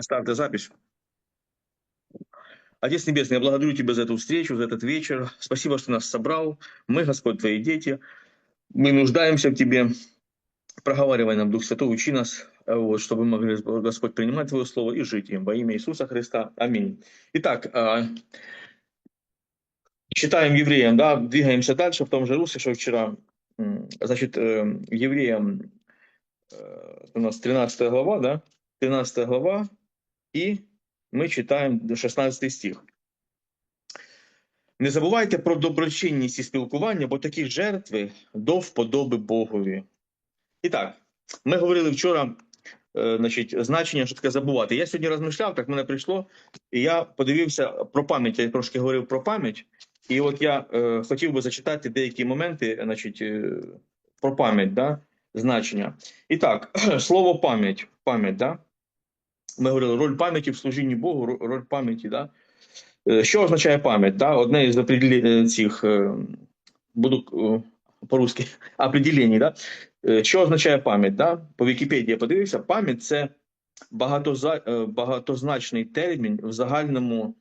ставьте запись. Отец Небесный, я благодарю Тебя за эту встречу, за этот вечер. Спасибо, что нас собрал. Мы, Господь, Твои дети. Мы нуждаемся в Тебе. Проговаривай нам, Дух Святой, учи нас, вот, чтобы мы могли, Господь, принимать Твое Слово и жить им. Во имя Иисуса Христа. Аминь. Итак, а, читаем евреям, да, двигаемся дальше в том же русле, что вчера. Значит, э, евреям э, у нас 13 глава, да, 13 глава, і ми читаємо 16 стих. Не забувайте про доброчинність і спілкування, бо такі жертви до вподоби Богові. І так, ми говорили вчора, е, значить, значення, що таке забувати. Я сьогодні розмишляв, так мене прийшло, і я подивився про пам'ять. Я трошки говорив про пам'ять. І от я е, хотів би зачитати деякі моменти, значить, е, про пам'ять, да, значення. І так, слово пам'ять, пам'ять, да. Ми говорили роль пам'яті в служінні Богу, роль пам'яті, да. Е, Що означає пам'ять? Да? Одне із цих е, буду е, по-русски определень, да? Е, Що означає пам'ять? Да? По Вікіпедії я подивився, пам'ять це е, багатозначний термін в загальному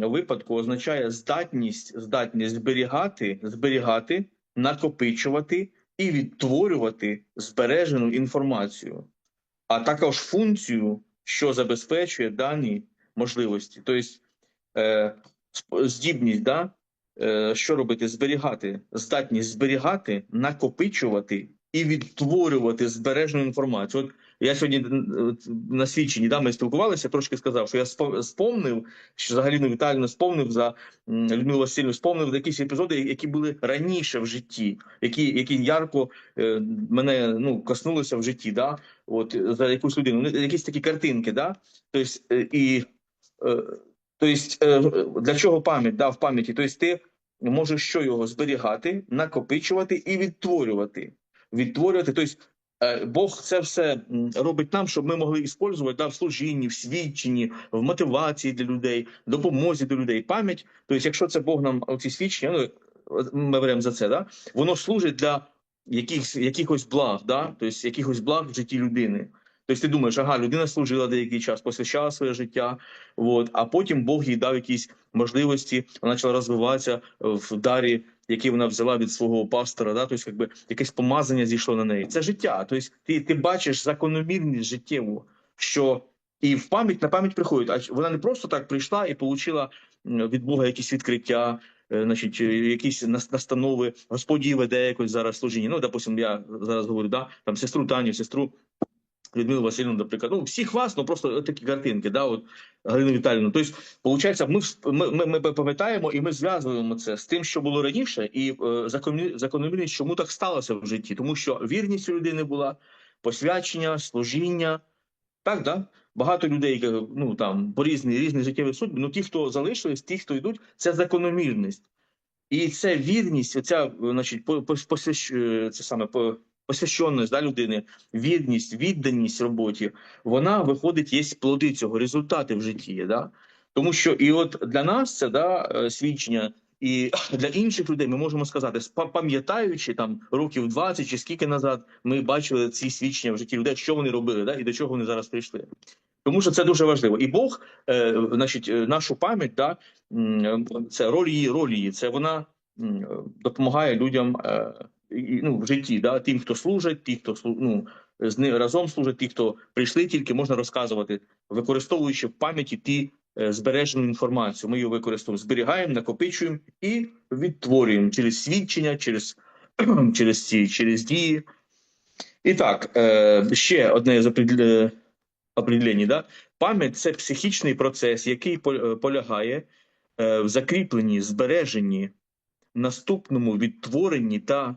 випадку означає здатність, здатність зберігати, зберігати, накопичувати і відтворювати збережену інформацію, а також функцію, що забезпечує дані можливості. Тобто е, здібність, да? е, що робити? Зберігати, здатність зберігати, накопичувати і відтворювати збережену інформацію. От я сьогодні на свідченні да, ми спілкувалися, трошки сказав, що я спо- спомнив, що Галину Віталіївну спомнив за м, Людмилу Васильівну, спомнив якісь епізоди, які були раніше в житті, які, які ярко е, мене ну, коснулися в житті, да? От, за якусь людину. Ну, Якісь такі картинки, да? Тобто, е, і е, Тобто, е, для чого пам'ять да, в пам'яті? Тобто, ти можеш що його зберігати, накопичувати і відтворювати. Відтворювати. Тобто, е, Бог це все робить нам, щоб ми могли використовувати да, в служінні, в свідченні, в мотивації для людей, допомозі до людей. Пам'ять, тобто, якщо це Бог нам ці свідчення, ну ми беремо за це, да, воно служить для якихось, якихось благ, да, тобто якихось благ в житті людини. Тобто ти думаєш, ага, людина служила деякий час, посвящала своє життя, От, а потім Бог їй дав якісь можливості, вона почала розвиватися в дарі, який вона взяла від свого пастора. Да? Тобто, якби якесь помазання зійшло на неї. Це життя. Тобто, ти, ти бачиш закономірність життєву, що і в пам'ять на пам'ять приходить. А вона не просто так прийшла і отримала від Бога якісь відкриття. е, Значить, е, якісь настанови, Господь її веде якось зараз служіння. Ну, допустим, я зараз говорю, да, там сестру Таню, сестру Людмилу Васильівну, наприклад, ну всіх вас, ну просто такі картинки, да, от Галину Віталіївну. Тобто, виходить, ми, ми, ми, ми пам'ятаємо і ми зв'язуємо це з тим, що було раніше, і е, закономірність, чому так сталося в житті, тому що вірність людини була, посвячення, служіння. Так, да? Багато людей, які, ну там по різні різні життєві судьби, ну ті, хто залишились, ті, хто йдуть, це закономірність. І це вірність, оця, значить, по, по, посвящ, е, це саме по, посвященість да, людини, вірність, відданість роботі, вона виходить, є плоди цього, результати в житті. Да? Тому що і от для нас це да, е, свідчення, і для інших людей ми можемо сказати, пам'ятаючи там років 20 чи скільки назад, ми бачили ці свідчення в житті людей, що вони робили, да, і до чого вони зараз прийшли. Тому що це дуже важливо. І Бог, е, значить, е, нашу пам'ять, да, це роль її, роль її, це вона допомагає людям е, ну, в житті, да, тим, хто служить, ті, хто ну, з ними разом служить, ті, хто прийшли, тільки можна розказувати, використовуючи в пам'яті ті е, збережену інформацію. Ми її використовуємо, зберігаємо, накопичуємо і відтворюємо через свідчення, через, через ці через дії. І так, е, ще одне з определень, да? пам'ять це психічний процес, який е, полягає в закріпленні, збереженні, наступному відтворенні та,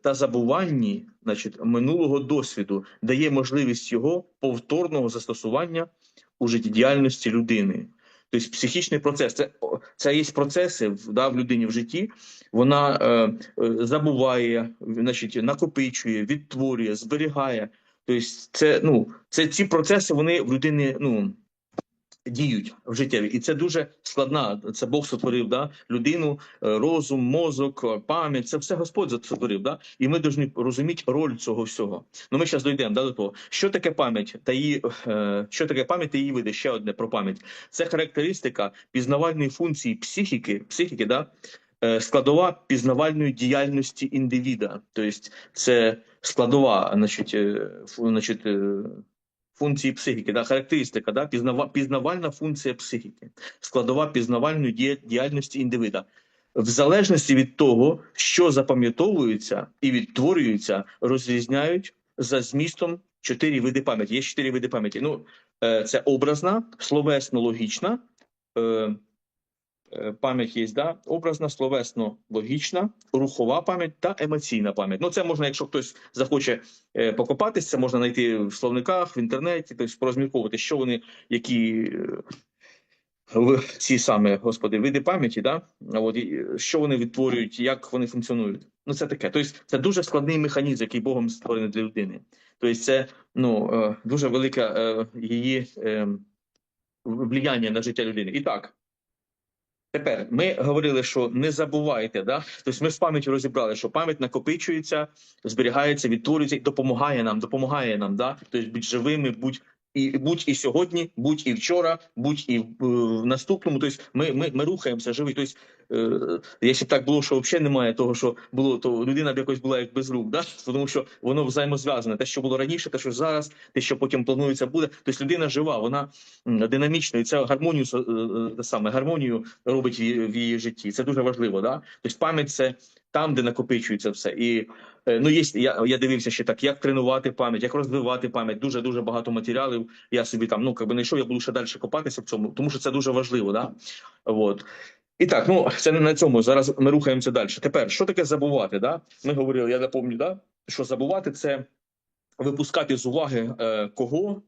та забуванні значить, минулого досвіду, дає можливість його повторного застосування у життєдіяльності людини. Тобто психічний процес це, це є процеси да, в людині в житті. Вона е, е, забуває, значить, накопичує, відтворює, зберігає. Тобто, це ну це ці процеси вони в людини ну діють в життєві. І це дуже складна. Це Бог сотворив да? людину, е, розум, мозок, е, пам'ять. Це все Господь сотворив. Да? І ми повинні розуміти роль цього всього. Ну ми зараз дійдемо да, до того. Що таке пам'ять та її е, що таке пам'ять та її види? Ще одне про пам'ять. Це характеристика пізнавальної функції психіки, психіки, да? складова пізнавальної діяльності індивіда. Тобто це складова, значить, значить, функції психіки, да? характеристика, да? Пізнава, пізнавальна функція психіки, складова пізнавальної дія- діяльності індивіда. В залежності від того, що запам'ятовується і відтворюється, розрізняють за змістом чотири види пам'яті. Є чотири види пам'яті. Ну, е, це образна, словесно-логічна, е, пам'ять є, да? образна, словесно-логічна, рухова пам'ять та емоційна пам'ять. Ну, це можна, якщо хтось захоче е, покопатися, можна знайти в словниках, в інтернеті, тобто порозмірковувати, що вони, які е, ці саме господи види пам'яті, да? От, е, що вони відтворюють, як вони функціонують. Ну, це таке. Тобто, це дуже складний механізм, який Богом створений для людини. Тобто, це ну, е, дуже велике е, її е, влияння на життя людини. І так. Тепер ми говорили, що не забувайте, да? Тобто ми з пам'яттю розібрали, що пам'ять накопичується, зберігається, відтворюється і допомагає нам, допомагає нам, да? Тобто будь живими, будь і будь і сьогодні, будь і вчора, будь і в, е, наступному. Тобто ми, ми, ми рухаємося живі. Тобто, е, якщо б так було, що взагалі немає того, що було, то людина б якось була як без рук, да? тому що воно взаємозв'язане. Те, що було раніше, те, що зараз, те, що потім планується, буде. Тобто людина жива, вона динамічна, і це гармонію е, саме гармонію робить в її, в її житті. Це дуже важливо. Да? Тобто пам'ять це там, де накопичується все. І е, ну є я, я дивився ще так, як тренувати пам'ять, як розвивати пам'ять. Дуже дуже багато матеріалів. Я собі там ну якби знайшов, я буду ще далі копатися в цьому, тому що це дуже важливо. Да? Вот. І так, ну це не на цьому. Зараз ми рухаємося далі. Тепер що таке забувати? Да? Ми говорили, я напомню, да? що забувати це випускати з уваги е, кого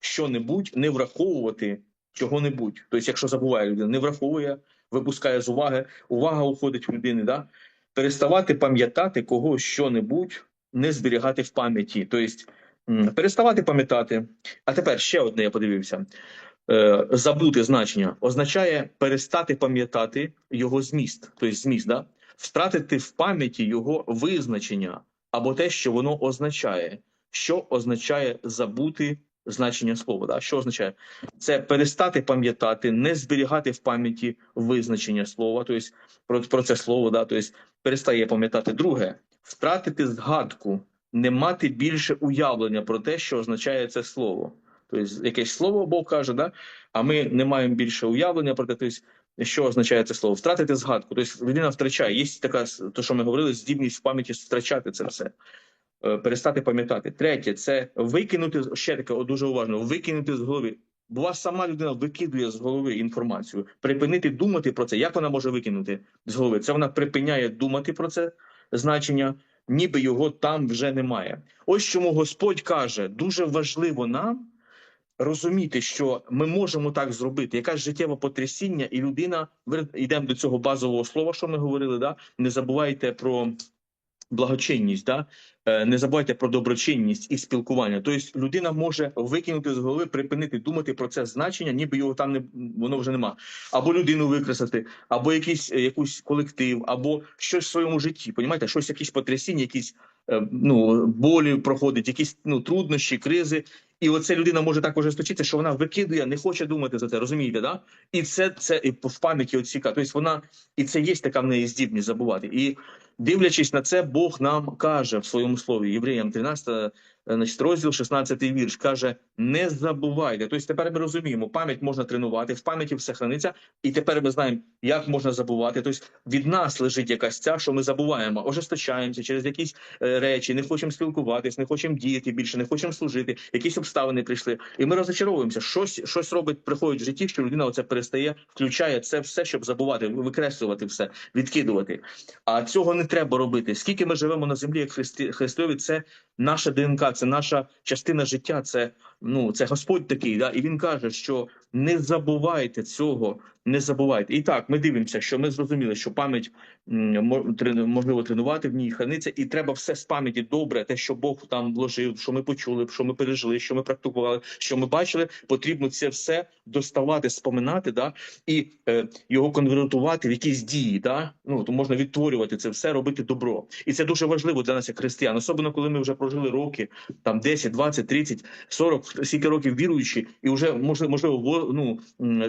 що-небудь, не враховувати чого-небудь. Тобто, якщо забуває людина, не враховує, випускає з уваги, увага уходить в людини, да? Переставати пам'ятати кого що-небудь, не зберігати в пам'яті. Тобто, переставати пам'ятати. А тепер ще одне я подивився. Е, забути значення означає перестати пам'ятати його зміст, тобто зміст, да? втратити в пам'яті його визначення або те, що воно означає. Що означає забути значення слова? Да? Що означає? Це перестати пам'ятати, не зберігати в пам'яті визначення слова, тобто про, про це слово, да? тобто перестає пам'ятати. Друге, втратити згадку, не мати більше уявлення про те, що означає це слово. Тобто, якесь слово Бог каже, да? а ми не маємо більше уявлення про те, тобто, що означає це слово. Втратити згадку. Тобто людина втрачає. Є така, то, що ми говорили, здібність в пам'яті втрачати це все. Е, Перестати пам'ятати. Третє це викинути ще таке дуже уважно, викинути з голови. Бо вас сама людина викидує з голови інформацію. Припинити думати про це. Як вона може викинути з голови? Це вона припиняє думати про це значення, ніби його там вже немає. Ось чому Господь каже: дуже важливо нам розуміти, що ми можемо так зробити. Якась життєве потрясіння, і людина йдемо до цього базового слова, що ми говорили. Да? Не забувайте про благочинність, да? Е, не забувайте про доброчинність і спілкування. Тобто людина може викинути з голови, припинити думати про це значення, ніби його там не воно вже нема. Або людину викреслити, або якийсь е, якийсь колектив, або щось в своєму житті. Понімаєте, щось, якісь потрясіння, якісь е, ну болі проходить, якісь ну труднощі, кризи. І оце людина може так ожесточитися, що вона викидує, не хоче думати за це, розумієте, да? І це це і в пам'яті оціка. Тобто вона і це є така в неї здібність забувати. І дивлячись на це, Бог нам каже в своєму слові, Євреям 13, е, значить, розділ 16 вірш, каже: не забувайте. Тобто тепер ми розуміємо, пам'ять можна тренувати, в пам'яті все храниться, і тепер ми знаємо, як можна забувати. Тобто від нас лежить якась ця, що ми забуваємо, ожесточаємося через якісь е, речі, не хочемо спілкуватись, не хочемо діяти більше, не хочемо служити, якісь обставини прийшли. І ми розочаровуємося. Щось, щось робить, приходить в житті, що людина оце перестає, включає це все, щоб забувати, викреслювати все, відкидувати. А цього не треба робити. Скільки ми живемо на землі, як Христи, Христові, це наша ДНК, це наша частина життя. Це ну це Господь такий, да, і він каже, що не забувайте цього, не забувайте. І так, ми дивимося, що ми зрозуміли, що пам'ять можливо тренувати в ній храниться, і треба все з пам'яті добре, те, що Бог там вложив, що ми почули, що ми пережили, що ми практикували, що ми бачили, потрібно це все доставати, споминати, да, і е, його конвертувати в якісь дії. Да? Ну то можна відтворювати це все, робити добро. І це дуже важливо для нас, як християн, особливо коли ми вже прожили роки, там 10, 20, 30, 40, скільки років віруючі, і вже можливо, можливо, во- ну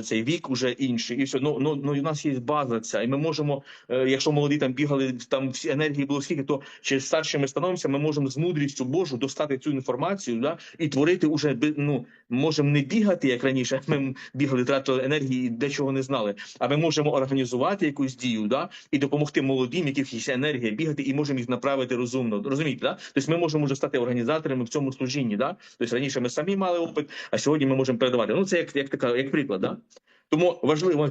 цей вік уже інший, і все. Ну, ну, ну у нас є база ця, і ми можемо, е, якщо молоді там бігали, там всі енергії було скільки, то чи старшими становимося, ми можемо з мудрістю Божу достати цю інформацію, да, і творити уже ну можемо не бігати як раніше. Ми бігали, тратили енергії, і дечого не знали. А ми можемо організувати якусь дію, да, і допомогти молодим, яких є енергія, бігати, і можемо їх направити розумно. Розумієте, да? Тобто ми можемо вже стати організаторами в цьому служінні. Да? Тобто раніше ми самі мали опит, а сьогодні ми можемо передавати. Ну це як, як така, як приклад. Да? Тому важливо.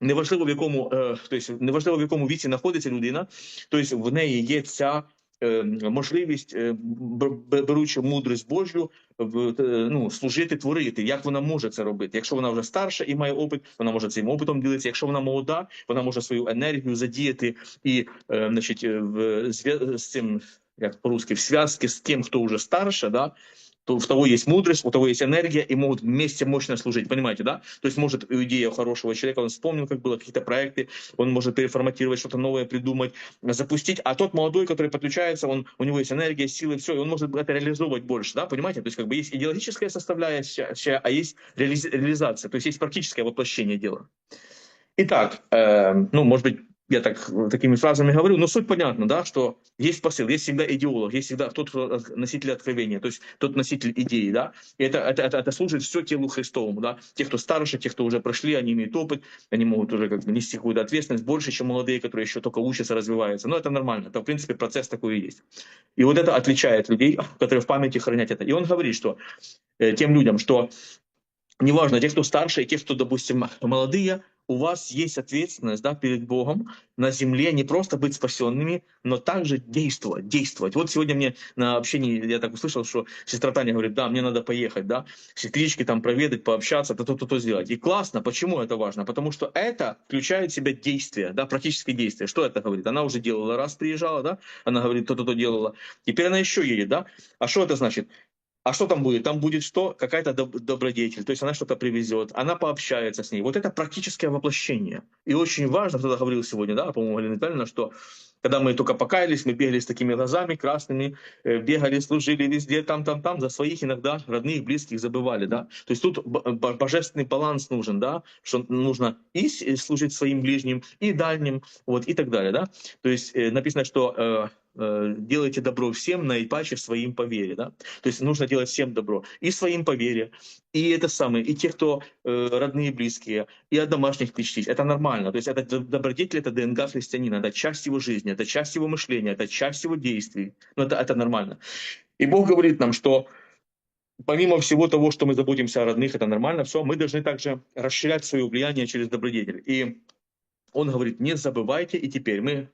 Неважливо в якому, е, тобто, неважливо в якому віці знаходиться людина, тобто в неї є ця можливість, е, б- б- беручи мудрість Божю, в, е, ну, служити, творити. Як вона може це робити? Якщо вона вже старша і має опит, вона може цим опитом ділитися. Якщо вона молода, вона може свою енергію задіяти і, е, значить, е, в з цим, як по-русски, в зв'язки з тим, хто вже старше, да, то в того есть мудрость, у того есть энергия, и могут вместе мощно служить, понимаете, да? То есть может идея хорошего человека, он вспомнил, как было, какие-то проекты, он может переформатировать, что-то новое придумать, запустить, а тот молодой, который подключается, он, у него есть энергия, силы, все, и он может это реализовывать больше, да, понимаете? То есть как бы есть идеологическая составляющая, а есть реализ- реализация, то есть есть практическое воплощение дела. Итак, э, ну, может быть, я так такими фразами говорю, но суть понятна, да, что есть посыл, есть всегда идеолог, есть всегда тот, кто носитель откровения, то есть тот носитель идеи, да, и это, это, это, это служит все телу Христовому, да, те, кто старше, те, кто уже прошли, они имеют опыт, они могут уже как бы нести какую-то ответственность больше, чем молодые, которые еще только учатся, развиваются, но это нормально, это в принципе процесс такой и есть. И вот это отличает людей, которые в памяти хранят это. И он говорит, что э, тем людям, что неважно, те, кто старше, и те, кто, допустим, молодые, у вас есть ответственность да, перед Богом на земле не просто быть спасенными, но также действовать, действовать. Вот сегодня мне на общении, я так услышал, что сестра Таня говорит, да, мне надо поехать, да, сестрички там проведать, пообщаться, то-то, то-то сделать. И классно, почему это важно? Потому что это включает в себя действие, да, практические действия. Что это говорит? Она уже делала, раз приезжала, да, она говорит, то-то, то делала. Теперь она еще едет, да. А что это значит? А что там будет? Там будет что? Какая-то доб- добродетель. То есть она что-то привезет, она пообщается с ней. Вот это практическое воплощение. И очень важно, кто-то говорил сегодня, да, по-моему, Галина Витальевна, что когда мы только покаялись, мы бегали с такими глазами красными, э, бегали, служили везде, там, там, там, за своих иногда родных, близких забывали, да. То есть тут божественный баланс нужен, да, что нужно и служить своим ближним, и дальним, вот, и так далее, да. То есть э, написано, что э, делайте добро всем, наипаче своим по вере, да. То есть нужно делать всем добро. И своим по вере, и это самое, и те, кто э, родные и близкие, и от домашних печтись. Это нормально. То есть это добродетель, это ДНК христианина, это часть его жизни, это часть его мышления, это часть его действий. Но это, это нормально. И Бог говорит нам, что помимо всего того, что мы заботимся о родных, это нормально, все, мы должны также расширять свое влияние через добродетель. И он говорит, не забывайте, и теперь мы э,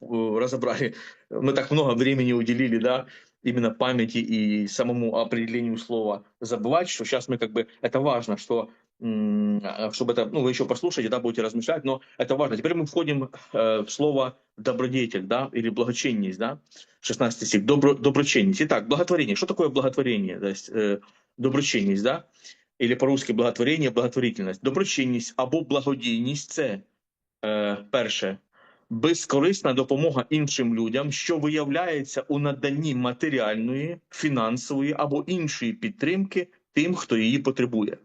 разобрали, мы так много времени уделили, да, именно памяти и самому определению слова забывать, что сейчас мы как бы, это важно, что м, а, чтобы это, ну, вы еще послушаете, да, будете размышлять, но это важно. Теперь мы входим э, в слово добродетель, да, или благочинность, да, 16 стих, добро, доброчинность. Итак, благотворение. Что такое благотворение? То есть, э, доброчинность, да, или по-русски благотворение, благотворительность. Доброчинність або благодійність це е, перше безкорисна допомога іншим людям, що виявляється у наданні матеріальної, фінансової або іншої підтримки тим, хто її потребує.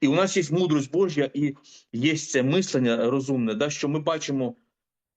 І у нас є мудрость Божя, і є це мислення розумне, да, що ми бачимо.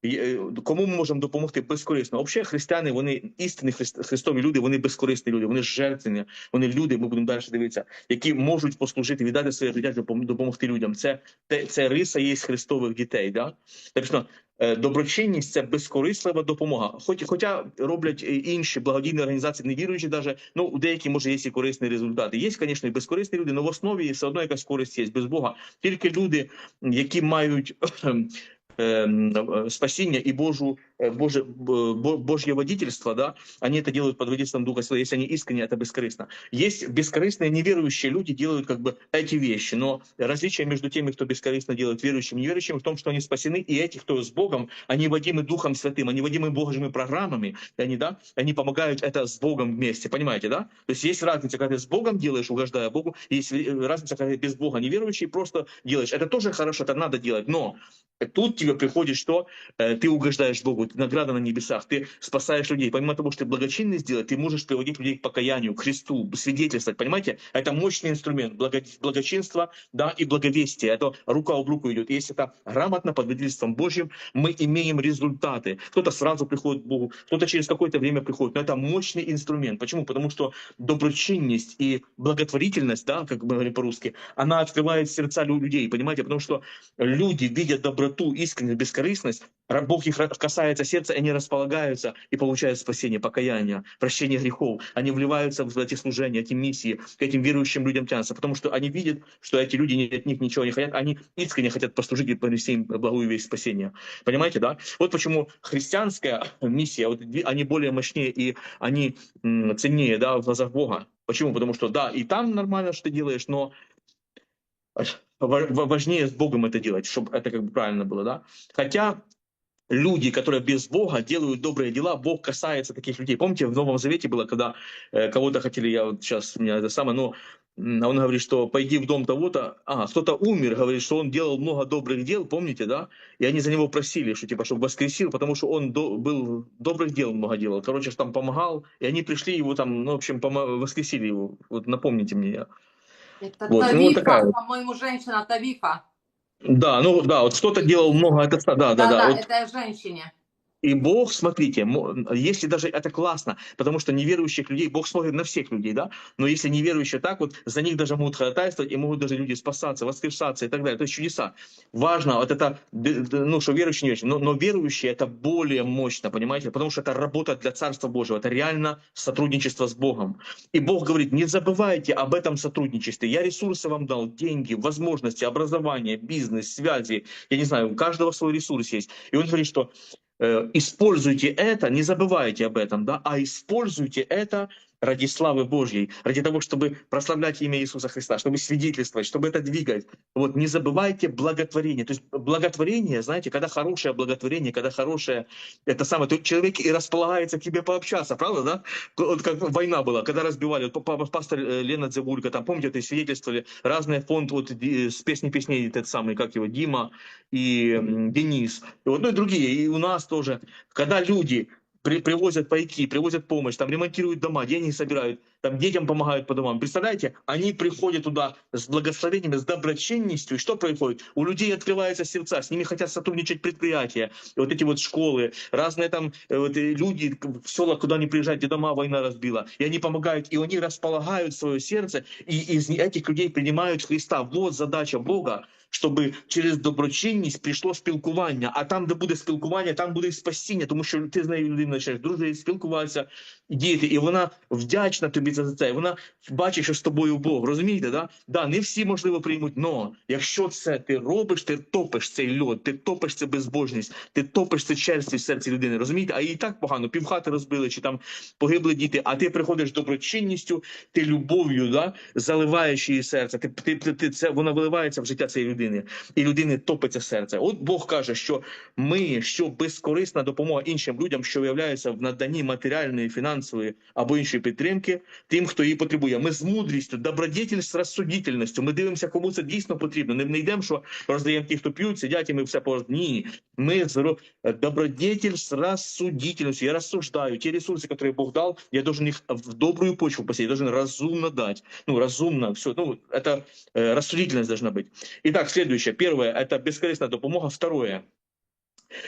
е, Кому ми можемо допомогти безкорисно? Взагалі, християни, вони істинні христ- христові люди, вони безкорисні люди, вони жертвені, вони люди, ми будемо далі дивитися, які можуть послужити, віддати своє життя, допом- допомогти людям. Це, це, це риса є христових дітей. Да? Тобто, доброчинність це безкорислива допомога. Хоч, хоча роблять інші благодійні організації, не віруючи, навіть ну, у деякі, може, є і корисні результати. Є, звісно, і безкорисні люди, але в основі все одно якась користь є без Бога. Тільки люди, які мають ем, ем, спасіння і Божу э, Боже, б- бо- Божье водительство, да, они это делают под водительством Духа Святого. Если они искренне, это бескорыстно. Есть бескорыстные неверующие люди, делают как бы эти вещи, но различие между теми, кто бескорыстно делает верующим и неверующим, в том, что они спасены, и эти, кто с Богом, они водимы Духом Святым, они водимы Божьими программами, и они, да, они помогают это с Богом вместе, понимаете, да? То есть есть разница, когда ты с Богом делаешь, угождая Богу, есть э, разница, когда ты без Бога неверующий, просто делаешь. Это тоже хорошо, это надо делать, но тут тебе приходит, что э, ты угождаешь Богу, ты награда на небесах, ты спасаешь людей. Помимо того, что ты благочинный сделать, ты можешь приводить людей к покаянию, к Христу, свидетельствовать, понимаете? Это мощный инструмент, благо- благочинство, да, и благовестие. Это рука об руку идет. Если это грамотно, под водительством Божьим, мы имеем результаты. Кто-то сразу приходит к Богу, кто-то через какое-то время приходит. Но это мощный инструмент. Почему? Потому что доброчинность и благотворительность, да, как мы говорим по-русски, она открывает сердца лю- людей, понимаете? Потому что люди видят доброту, искренность, бескорыстность, Бог их касается сердца, и они располагаются и получают спасение, покаяние, прощение грехов. Они вливаются в эти служения, эти миссии, к этим верующим людям тянутся, потому что они видят, что эти люди от них ничего не хотят, они искренне хотят послужить и принести им благую весть спасения. Понимаете, да? Вот почему христианская миссия, вот, они более мощнее и они ценнее, да, в глазах Бога. Почему? Потому что, да, и там нормально, что ты делаешь, но ва- ва- важнее с Богом это делать, чтобы это как бы правильно было, да. Хотя люди, которые без Бога делают добрые дела, Бог касается таких людей. Помните, в Новом Завете было, когда э, кого-то хотели, я вот сейчас у меня это самое, но он говорит, что пойди в дом того-то, а, кто-то умер, говорит, что он делал много добрых дел, помните, да? И они за него просили, что типа, чтобы воскресил, потому что он до- был добрых дел много делал. Короче, там помогал, и они пришли его там, ну, в общем, помо- воскресили его. Вот напомните мне. Это Вот, ну, вот Тавифа, такая вот. по-моему, женщина Тавифа. Да, ну да, вот что-то делал много, это да, да, да. Да-да, вот это женщине. И Бог, смотрите, мо- если даже это классно, потому что неверующих людей, Бог смотрит на всех людей, да, но если неверующие так вот, за них даже могут ходатайствовать, и могут даже люди спасаться, воскрешаться и так далее. То есть чудеса. Важно, вот это, ну, что верующие, не верующие, но, но верующие это более мощно, понимаете, потому что это работа для Царства Божьего, это реально сотрудничество с Богом. И Бог говорит, не забывайте об этом сотрудничестве. Я ресурсы вам дал, деньги, возможности, образование, бизнес, связи, я не знаю, у каждого свой ресурс есть. И он говорит, что используйте это, не забывайте об этом, да, а используйте это ради славы Божьей, ради того, чтобы прославлять имя Иисуса Христа, чтобы свидетельствовать, чтобы это двигать. Вот не забывайте благотворение. То есть благотворение, знаете, когда хорошее благотворение, когда хорошее, это самое, то человек и располагается к тебе пообщаться, правда, да? Вот как война была, когда разбивали, вот па- па- пастор э, Лена Дзебулька, там, помните, это свидетельствовали, разные фонд, вот с песни песней, этот самый, как его, Дима и Денис, и вот, ну и другие, и у нас тоже, когда люди при- привозят пайки, привозят помощь, там ремонтируют дома, деньги собирают, там детям помогают по домам. Представляете, они приходят туда с благословениями, с доброчинностью, и что происходит? У людей открываются сердца, с ними хотят сотрудничать предприятия, и вот эти вот школы, разные там э, вот, э, люди в села, куда они приезжают, где дома война разбила, и они помогают, и они располагают свое сердце, и из этих людей принимают Христа. Вот задача Бога, щоб через доброчинність прийшло спілкування. А там, де буде спілкування, там буде і спасіння, тому що ти з нею людиною почнеш дружити, спілкуватися, діяти, і вона вдячна тобі За це. Вона бачить, що з тобою Бог. Розумієте, да? Да, не всі можливо приймуть, но якщо це ти робиш, ти топиш цей льод, ти топиш це безбожність, ти топиш це черствість в серці людини. Розумієте? А їй так погано, півхати розбили, чи там погибли діти, а ти приходиш доброчинністю, ти любов'ю, да, заливаєш її серце. Ти, ти, ти це вона виливається в життя цієї людини, і людини топиться серце. От Бог каже, що ми, що безкорисна допомога іншим людям, що виявляється в наданні матеріальної, фінансової або іншої підтримки, тим, хто її потребує. Ми з мудрістю, добродетель з розсудительністю. Ми дивимося, кому це дійсно потрібно. Не, не йдемо, що роздаємо ті, хто п'ють, сидять, і ми все по ні. Мы зро- добродетель с рассудительностью. Я рассуждаю. Те ресурсы, которые Бог дал, я должен их в добрую почву посеять, должен разумно дать. Ну, разумно, все. Ну, это э, рассудительность должна быть. Итак, следующее. Первое – это безкорыстная допомога. Второе –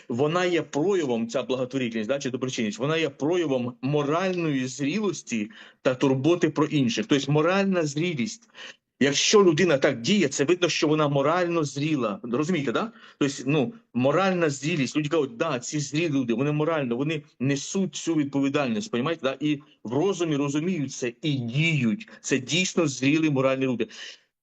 вона є проявом, ця благотворительність, да, чи доброчинність, вона є проявом моральної зрілості та турботи про інших. Тобто моральна зрілість. Якщо людина так діє, це видно, що вона морально зріла. Розумієте, да? Тобто, ну, моральна зрілість. Люди кажуть, да, ці зрілі люди, вони морально, вони несуть цю відповідальність, понімаєте, да? і в розумі розуміють це і діють. Це дійсно зрілі моральні люди.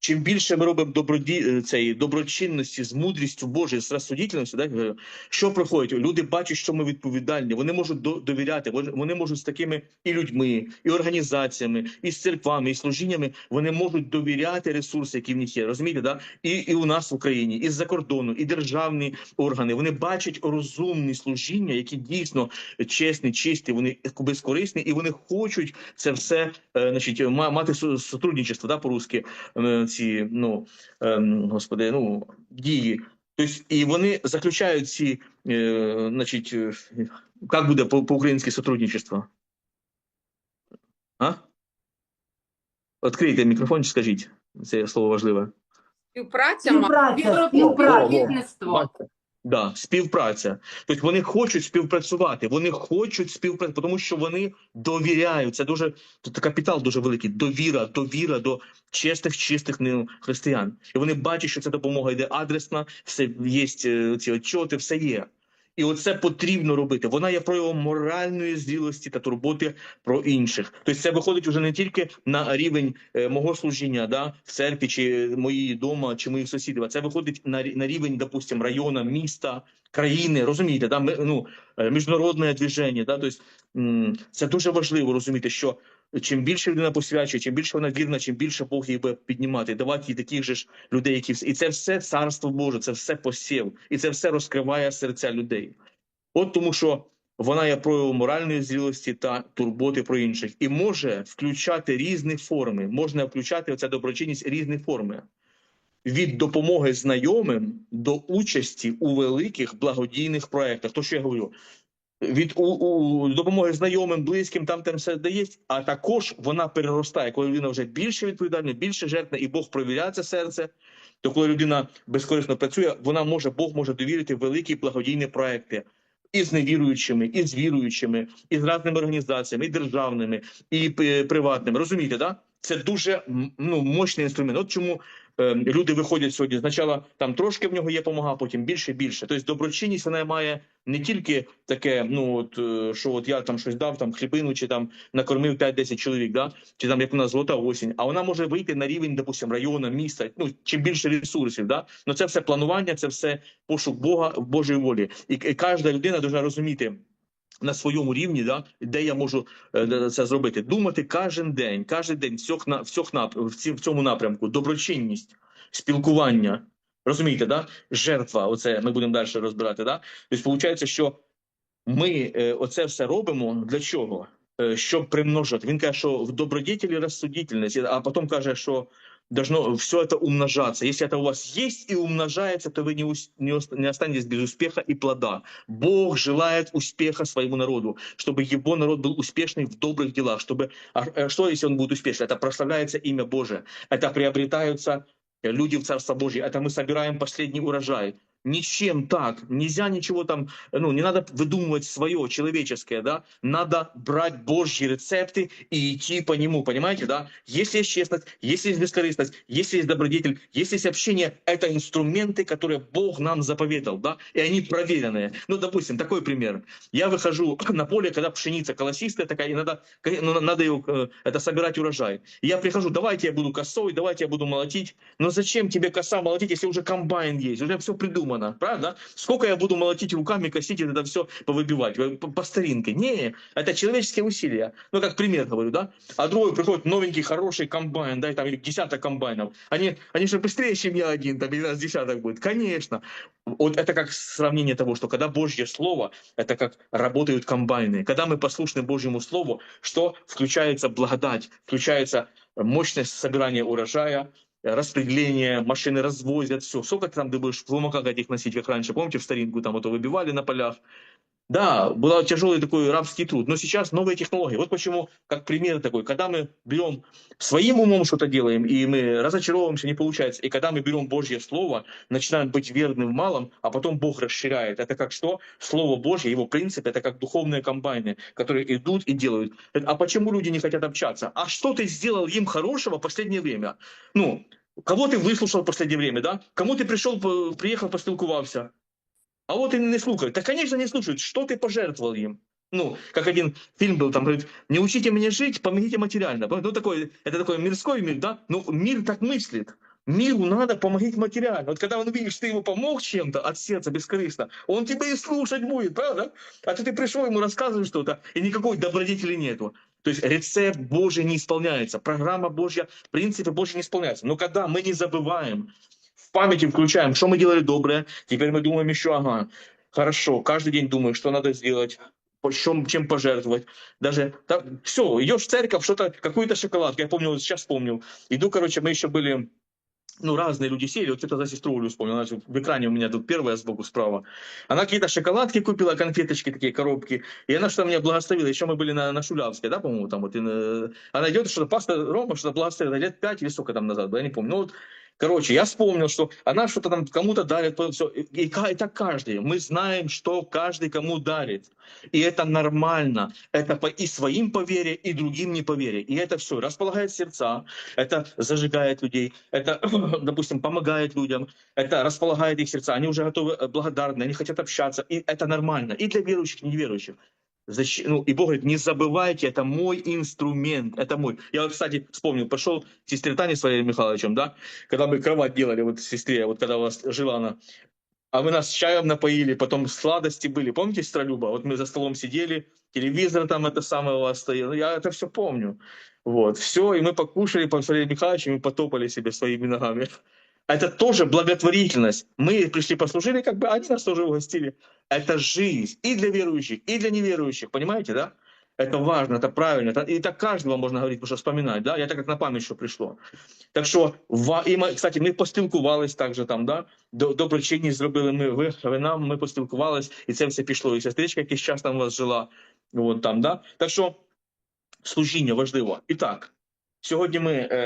Чим більше ми робимо доброді, е, цей, доброчинності з мудрістю Божою, з розсудительністю, да, е, що проходить? Люди бачать, що ми відповідальні, вони можуть до- довіряти, вони- можуть з такими і людьми, і організаціями, і з церквами, і служіннями, вони можуть довіряти ресурси, які в них є. Розумієте, да? і, і у нас в Україні, і з-за кордону, і державні органи. Вони бачать розумні служіння, які дійсно чесні, чисті, вони безкорисні, і вони хочуть це все, е, значить, ма- мати сотрудничество, да, по-русски, ці, ну, ем, господи, ну, дії. Тобто, і вони заключають ці, е, значить, е, як буде по- по-українськи сотрудничество? А? Відкрийте мікрофон, чи скажіть. Це слово важливе. Співпраця Співпраця, співпраця. Співробітництво. Да, співпраця. Тобто вони хочуть співпрацювати, вони хочуть співпрацювати, тому що вони довіряють. Це дуже тут капітал дуже великий. Довіра, довіра до чесних, чистих ну, християн. І вони бачать, що ця допомога йде адресна, все є е, ці отчоти, все є. І оце потрібно робити. Вона є проявом моральної зрілості та турботи про інших. Тобто це виходить вже не тільки на рівень е, мого служіння, да, в церкві, чи моїй дома, чи моїх сусідів. А це виходить на, на рівень, допустим, району, міста, країни. Розумієте, да, ну, е, міжнародне движення. Да, тобто, це дуже важливо розуміти, що чим більше людина посвячує, чим більше вона вірна, чим більше Бог її буде піднімати, давати їй таких же ж людей, які вс- і це все царство Боже, це все посів, і це все розкриває серця людей. От тому, що вона є проявом моральної зрілості та турботи про інших, і може включати різні форми. Можна включати оця доброчинність різні форми. Від допомоги знайомим до участі у великих благодійних проєктах. То, що я говорю, від у, у допомоги знайомим, близьким, там там все дає, а також вона переростає, коли людина вже більше відповідальна, більше жертвна, і Бог провіряє це серце. То коли людина безкорисно працює, вона може Бог може довірити великі благодійні проекти і з невіруючими, і з віруючими, і з різними організаціями, і державними, і е, приватними. Розумієте, да? Це дуже ну, мощний інструмент. От чому е, люди виходять сьогодні. Спочатку там трошки в нього є помога, потім більше більше. Тобто доброчинність вона має не тільки таке, ну от е, що от я там щось дав, там хлібину, чи там накормив 5-10 чоловік, да? чи там як у нас золота осінь, а вона може вийти на рівень, допустим, району, міста, ну чим більше ресурсів, да? Ну це все планування, це все пошук Бога в Божій волі. І, і кожна людина дуже розуміти. На своєму рівні, да, де я можу е, це зробити, думати кожен день, кожен день в цьох на в цьох нап в цьому напрямку, доброчинність, спілкування, розумієте, да? жертва. Оце ми будемо далі розбирати. Да? Тобто, виходить, що ми е, оце все робимо для чого? Е, щоб примножити. Він каже, що в добродетелі розсудительність, а потім каже, що должно все это умножаться. Если это у вас есть и умножается, то вы не, ус- не, ост- не останетесь без успеха и плода. Бог желает успеха своему народу, чтобы его народ был успешный в добрых делах. Чтобы, а, э, что, если он будет успешный? Это прославляется имя Божие. Это приобретаются э, люди в Царство Божье. Это мы собираем последний урожай. Ничем так. Нельзя ничего там, ну, не надо выдумывать свое человеческое, да. Надо брать Божьи рецепты и идти по нему, понимаете, да. Если есть честность, если есть бескорыстность, если есть добродетель, если есть общение, это инструменты, которые Бог нам заповедал, да, и они проверенные. Ну, допустим, такой пример. Я выхожу на поле, когда пшеница колосистая такая, и надо, ну, надо ее, это собирать урожай. И я прихожу, давайте я буду косой, давайте я буду молотить. Но зачем тебе коса молотить, если уже комбайн есть, уже все придумано, правда? Сколько я буду молотить руками, косить это все повыбивать Вы по, по старинке? Не, это человеческие усилия. Ну, как пример говорю, да? А другой приходит новенький, хороший комбайн, да, там или десяток комбайнов. Они, они же быстрее, чем я один, там или нас десяток будет. Конечно. Вот это как сравнение того, что когда Божье Слово, это как работают комбайны. Когда мы послушны Божьему Слову, что включается благодать, включается мощность собирания урожая, распределение, машины развозят, все. Сколько ты там ты будешь в ломаках этих носить, как раньше, помните, в старинку там это выбивали на полях. Да, был тяжелый такой рабский труд, но сейчас новые технологии. Вот почему, как пример такой, когда мы берем своим умом что-то делаем, и мы разочаровываемся, не получается, и когда мы берем Божье Слово, начинаем быть верным в малом, а потом Бог расширяет. Это как что? Слово Божье, его принцип, это как духовные комбайны, которые идут и делают. А почему люди не хотят общаться? А что ты сделал им хорошего в последнее время? Ну, кого ты выслушал в последнее время, да? Кому ты пришел, приехал, поспілкувався? А вот и не слушают. Да, конечно, не слушают. Что ты пожертвовал им? Ну, как один фильм был, там говорит, не учите меня жить, помогите материально. Ну, такой, это такой мирской мир, да? Ну, мир так мыслит. Миру надо помогать материально. Вот когда он видит, что ты ему помог чем-то от сердца бескорыстно, он тебя и слушать будет, правда? А то ты пришел ему рассказываешь что-то, и никакой добродетели нету. То есть рецепт Божий не исполняется, программа Божья, принципы Божьи не исполняются. Но когда мы не забываем, памяти включаем, что мы делали доброе, теперь мы думаем еще, ага, хорошо, каждый день думаю, что надо сделать, чем, чем пожертвовать. Даже все, идешь в церковь, что-то, какую-то шоколадку. Я помню, сейчас помню. Иду, короче, мы еще были ну, разные люди сели, вот это за сестру Олю вспомнил, она в экране у меня тут первая сбоку справа. Она какие-то шоколадки купила, конфеточки такие, коробки, и она что-то меня благословила. Еще мы были на, на Шулявской, да, по-моему, там вот. И, э, она идет, что-то пастор Рома что-то благословила лет пять или сколько там назад, я не помню. Ну, вот, короче, я вспомнил, что она что-то там кому-то дарит, все. И, и, ка- это каждый. Мы знаем, что каждый кому дарит. И это нормально. Это по, и своим по вере, и другим не по вере. И это все располагает сердца, это зажигает людей, это, допустим, помогает людям, это располагает их сердца. Они уже готовы э, благодарны, они хотят общаться. И это нормально. И для верующих, и неверующих. Защи- Ну, и Бог говорит, не забывайте, это мой инструмент, это мой. Я, вот, кстати, вспомнил, пошел к сестре Тане с Валерием Михайловичем, да, когда мы кровать делали, вот сестре, вот когда у вас жила она, а вы нас чаем напоили, потом сладости были. Помните, сестра Люба? Вот мы за столом сидели, телевизор там это самое у вас стоял. Я это все помню. Вот, все, и мы покушали по Валерием Михайловичем и потопали себе своими ногами. Это тоже благотворительность. Мы пришли, послужили, как бы они нас тоже угостили. Это жизнь и для верующих, и для неверующих. Понимаете, да? Это важно, это правильно. Это, и так каждого можно говорить, потому что вспоминать, да? Я так как на память що пришло. Так що, ва- і ми, кстати, ми поспілкувались також там, да? До, доброчинність зробили ми, ви, ви нам, ми поспілкувались, і це все пішло. І сестричка якийсь час там у вас жила, от там, да? Так що, служіння важливо. І так, Сьогодні ми, е,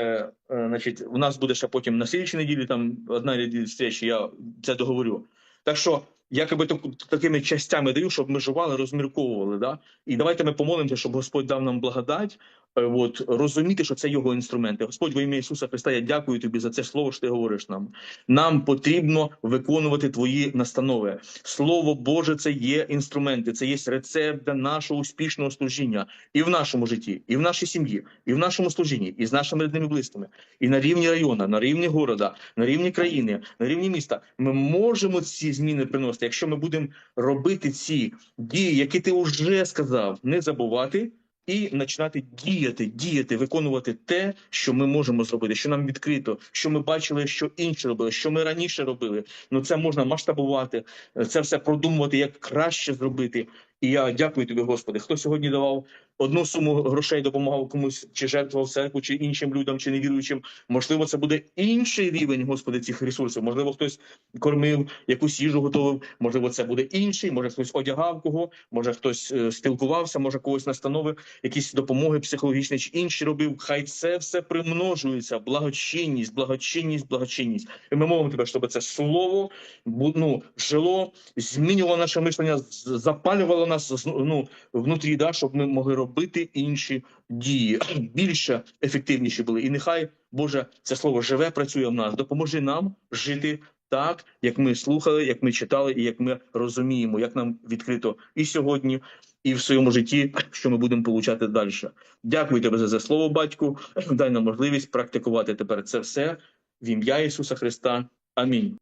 е, значить, у нас буде ще потім на слідчій неділі, там одна неділя зустрічі, я це договорю. Так що, якби так, такими частями даю, щоб ми жували, розмірковували. Да? І давайте ми помолимося, щоб Господь дав нам благодать, от, розуміти, що це його інструменти. Господь, во ім'я Ісуса Христа, я дякую тобі за це слово, що ти говориш нам. Нам потрібно виконувати твої настанови. Слово Боже, це є інструменти, це є рецепт для нашого успішного служіння і в нашому житті, і в нашій сім'ї, і в нашому служінні, і з нашими рідними близькими, і на рівні району, на рівні города, на рівні країни, на рівні міста. Ми можемо ці зміни приносити, якщо ми будемо робити ці дії, які ти вже сказав, не забувати. І починати діяти, діяти, виконувати те, що ми можемо зробити, що нам відкрито, що ми бачили, що інші робили, що ми раніше робили. Ну це можна масштабувати, це все продумувати, як краще зробити. І я дякую тобі, Господи. Хто сьогодні давав одну суму грошей, допомагав комусь, чи жертвував церкву, чи іншим людям, чи невіруючим. Можливо, це буде інший рівень, Господи, цих ресурсів. Можливо, хтось кормив, якусь їжу готовив. Можливо, це буде інший. Може, хтось одягав кого, може хтось е, спілкувався, може когось настановив, якісь допомоги психологічні чи інші робив. Хай це все примножується. Благочинність, благочинність, благочинність. І ми мовимо тебе, щоб це слово ну, жило, змінювало наше мислення, з- запалювало нас ну, внутрі, да, щоб ми могли робити інші дії, більше ефективніші були. І нехай Боже, це слово живе, працює в нас. Допоможи нам жити так, як ми слухали, як ми читали, і як ми розуміємо, як нам відкрито і сьогодні, і в своєму житті, що ми будемо получати далі. Дякую тебе за це слово, батьку. Дай нам можливість практикувати тепер це все в ім'я Ісуса Христа. Амінь.